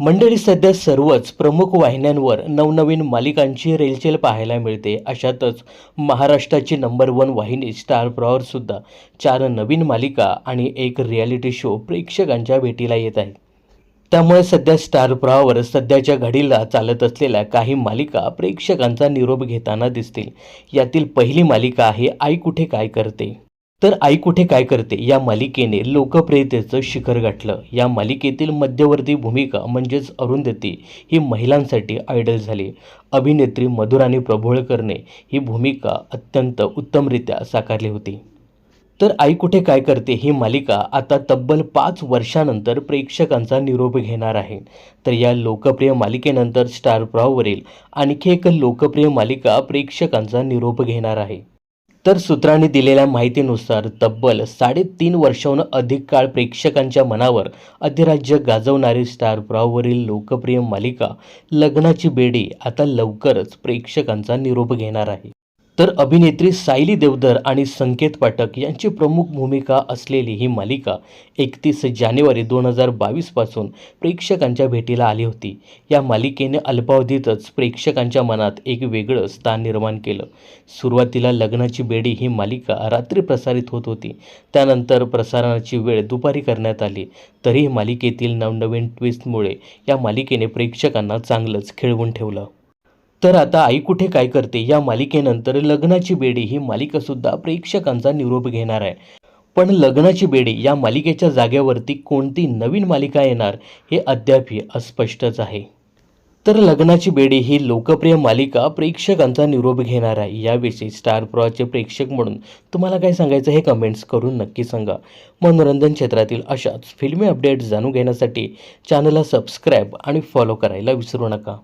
मंडळी सध्या सर्वच प्रमुख वाहिन्यांवर नवनवीन मालिकांची रेलचेल पाहायला मिळते. अशातच महाराष्ट्राची नंबर वन वाहिनी स्टार प्रॉवरसुद्धा चार नवीन मालिका आणि एक रियालिटी शो प्रेक्षकांच्या भेटीला येत आहे. त्यामुळे सध्या स्टार प्रवाहावर सध्याच्या घडीला चालत असलेल्या काही मालिका प्रेक्षकांचा निरोप घेताना दिसतील. यातील पहिली मालिका आहे आई कुठे काय करते? तर आई कुठे काय करते? या मालिकेने लोकप्रियतेचं शिखर गाठलं. या मालिकेतील मध्यवर्ती भूमिका म्हणजेच अरुंधती ही महिलांसाठी आयडल झाली. अभिनेत्री मधुराणी प्रभोळकरने ही भूमिका अत्यंत उत्तमरित्या साकारली होती. तर आई कुठे काय करते ही मालिका आता तब्बल पाच वर्षानंतर प्रेक्षकांचा निरोप घेणार आहे. तर या लोकप्रिय मालिकेनंतर स्टार प्रॉवरील आणखी एक लोकप्रिय मालिका प्रेक्षकांचा निरोप घेणार आहे. तर सूत्रांनी दिलेल्या माहितीनुसार तब्बल साडेतीन वर्षाहून अधिक काळ प्रेक्षकांच्या मनावर अधिराज्य गाजवणारी स्टार प्रॉवरील लोकप्रिय मालिका लग्नाची बेडी आता लवकरच प्रेक्षकांचा निरोप घेणार आहे. तर अभिनेत्री सायली देवधर आणि संकेत पाठक यांची प्रमुख भूमिका असलेली ही मालिका एकतीस जानेवारी दोन हजार बावीसपासून प्रेक्षकांच्या भेटीला आली होती. या मालिकेने अल्पावधीतच प्रेक्षकांच्या मनात एक वेगळं स्थान निर्माण केलं. सुरुवातीला लग्नाची बेडी ही मालिका रात्री प्रसारित होत होती. त्यानंतर प्रसारणाची वेळ दुपारी करण्यात आली. तरीही मालिकेतील नवनवीन ट्विस्टमुळे या मालिकेने प्रेक्षकांना चांगलंच खिळवून ठेवलं. तर आता आई कुठे काय करते? या मालिकेनंतर लग्नाची बेडी ही मालिकासुद्धा प्रेक्षकांचा निरोप घेणार आहे. पण लग्नाची बेडी या मालिकेच्या जागेवरती कोणती नवीन मालिका येणार हे अद्यापही अस्पष्टच आहे. तर लग्नाची बेडी ही लोकप्रिय मालिका प्रेक्षकांचा निरोप घेणार आहे. याविषयी स्टार प्रॉचे प्रेक्षक म्हणून तुम्हाला काय सांगायचं हे कमेंट्स करून नक्की सांगा. मनोरंजन क्षेत्रातील अशाच फिल्मी अपडेट्स जाणून घेण्यासाठी चॅनलला सबस्क्राईब आणि फॉलो करायला विसरू नका.